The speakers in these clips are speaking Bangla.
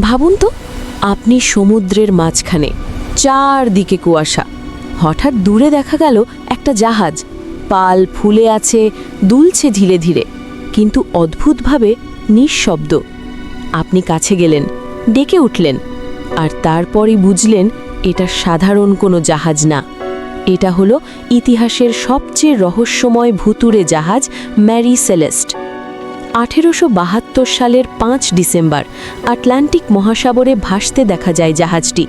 ভাবুন তো, আপনি সমুদ্রের মাঝখানে, চারদিকে কুয়াশা। হঠাৎ দূরে দেখা গেল একটা জাহাজ। পাল ফুলে আছে, দুলছে ধীরে ধীরে, কিন্তু অদ্ভুতভাবে নিঃশব্দ। আপনি কাছে গেলেন, ডেকে উঠলেন, আর তারপরই বুঝলেন এটা সাধারণ কোনো জাহাজ না। এটা হলো ইতিহাসের সবচেয়ে রহস্যময় ভুতুরে জাহাজ ম্যারি সেলেস্ট আঠেরোশো বাহাত্তর সালের পাঁচ ডিসেম্বর আটলান্টিক মহাসাগরে ভাসতে দেখা যায় জাহাজটি।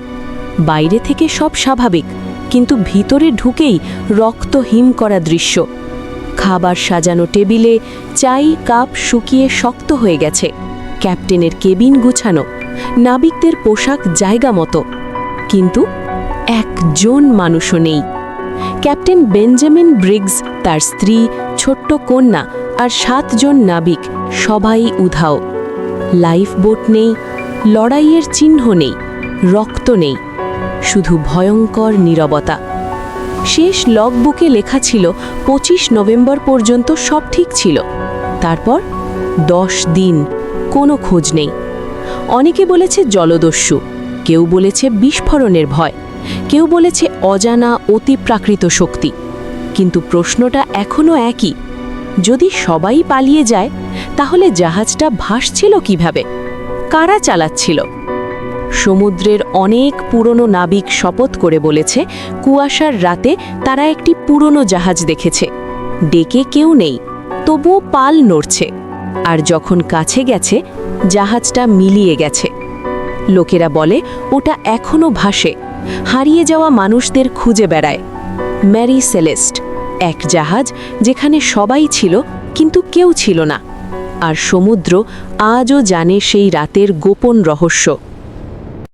বাইরে থেকে সব স্বাভাবিক, কিন্তু ভিতরে ঢুকেই রক্ত হিম করা দৃশ্য। খাবার সাজানো টেবিলে চাই কাপ শুকিয়ে শক্ত হয়ে গেছে। ক্যাপ্টেনের কেবিন গুছানো, নাবিকদের পোশাক জায়গা মতো। কিন্তু একজন মানুষও নেই। ক্যাপ্টেন বেঞ্জামিন ব্রিগস, তার স্ত্রী, ছোট্ট কন্যা আর সাতজন নাবিক সবাই উধাও। লাইফ বোট নেই, লড়াইয়ের চিহ্ন নেই, রক্ত নেই, শুধু ভয়ঙ্কর নীরবতা। শেষ লগবুকে লেখা ছিল, পঁচিশ নভেম্বর পর্যন্ত সব ঠিক ছিল। তারপর দশ দিন, কোনো খোঁজ নেই। অনেকে বলেছে জলদস্যু, কেউ বলেছে বিস্ফোরণের ভয়, কেউ বলেছে অজানা অতিপ্রাকৃত শক্তি। কিন্তু প্রশ্নটা এখনও একই যদি সবাই পালিয়ে যায়, তাহলে জাহাজটা ভাসছিল কীভাবে? কারা চালাচ্ছিল? সমুদ্রের অনেক পুরনো নাবিক শপথ করে বলেছে, কুয়াশার রাতে তারা একটি পুরনো জাহাজ দেখেছে। ডেকে কেউ নেই, তবুও পাল নড়ছে। আর যখন কাছে গেছে, জাহাজটা মিলিয়ে গেছে। লোকেরা বলে, ওটা এখনও ভাসে। হারিয়ে যাওয়া মানুষদের খুঁজে বেড়ায়। ম্যারি সেলেস্ট এক জাহাজ যেখানে সবাই ছিল, কিন্তু কেউ ছিল না। আর সমুদ্র আজও জানে সেই রাতের গোপন রহস্য।